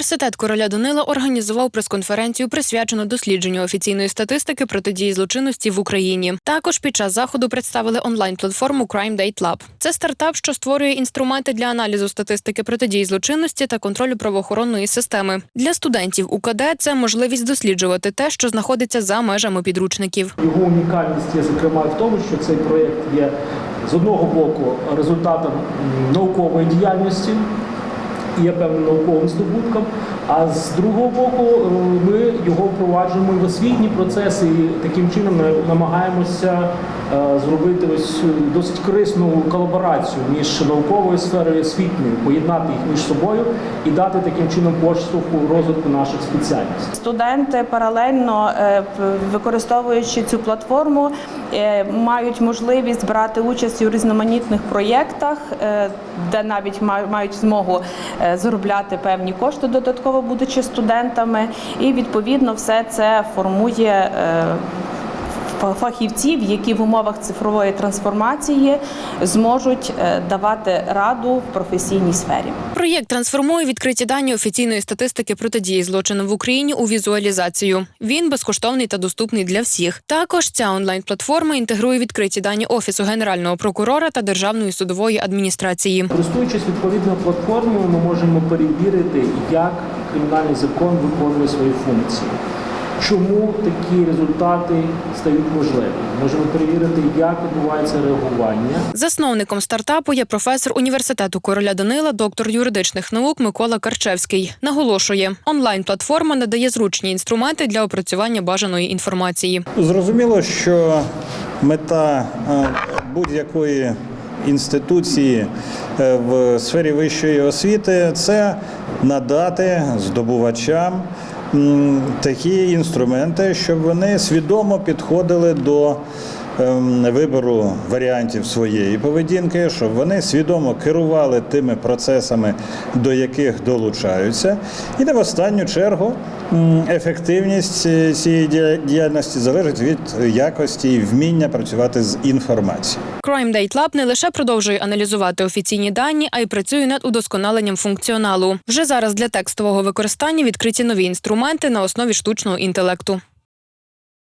Університет короля Данила організував прес-конференцію, присвячену дослідженню офіційної статистики протидії злочинності в Україні. Також під час заходу представили онлайн-платформу Crime Date Lab. Це стартап, що створює інструменти для аналізу статистики протидії злочинності та контролю правоохоронної системи. Для студентів УКД це можливість досліджувати те, що знаходиться за межами підручників. Його унікальність є зокрема в тому, що цей проєкт є з одного боку результатом наукової діяльності є певним науковим здобутком, а з другого боку е, ми його впроваджуємо в освітні процеси і таким чином на- намагаємося е, зробити ось е, досить корисну колаборацію між науковою сферою і освітньою, поєднати їх між собою і дати таким чином поштовху розвитку наших спеціальностей. Студенти паралельно е, використовуючи цю платформу, е, мають можливість брати участь у різноманітних проєктах, е, де навіть ма- мають змогу е, заробляти певні кошти додатково, будучи студентами, і відповідно все це формує. Фа- Фахівців, які в умовах цифрової трансформації зможуть е, давати раду в професійній сфері. Проєкт трансформує відкриті дані офіційної статистики протидії злочину в Україні у візуалізацію. Він безкоштовний та доступний для всіх. Також ця онлайн-платформа інтегрує відкриті дані офісу генерального прокурора та державної судової адміністрації. Користуючись відповідною платформою, ми можемо перевірити, як кримінальний закон виконує свої функції. Чому такі результати стають можливими? Можемо перевірити, як відбувається реагування. Засновником стартапу є професор університету короля Данила, доктор юридичних наук Микола Карчевський. Наголошує, онлайн-платформа надає зручні інструменти для опрацювання бажаної інформації. Зрозуміло, що мета е, будь-якої інституції е, в сфері вищої освіти це надати здобувачам такі інструменти, щоб вони свідомо підходили до вибору варіантів своєї поведінки, щоб вони свідомо керували тими процесами, до яких долучаються, і не в останню чергу ефективність е, цієї діяльності залежить від якості і вміння працювати з інформацією. Crime Date Lab не лише продовжує аналізувати офіційні дані, а й працює над удосконаленням функціоналу. Вже зараз для текстового використання відкриті нові інструменти на основі штучного інтелекту.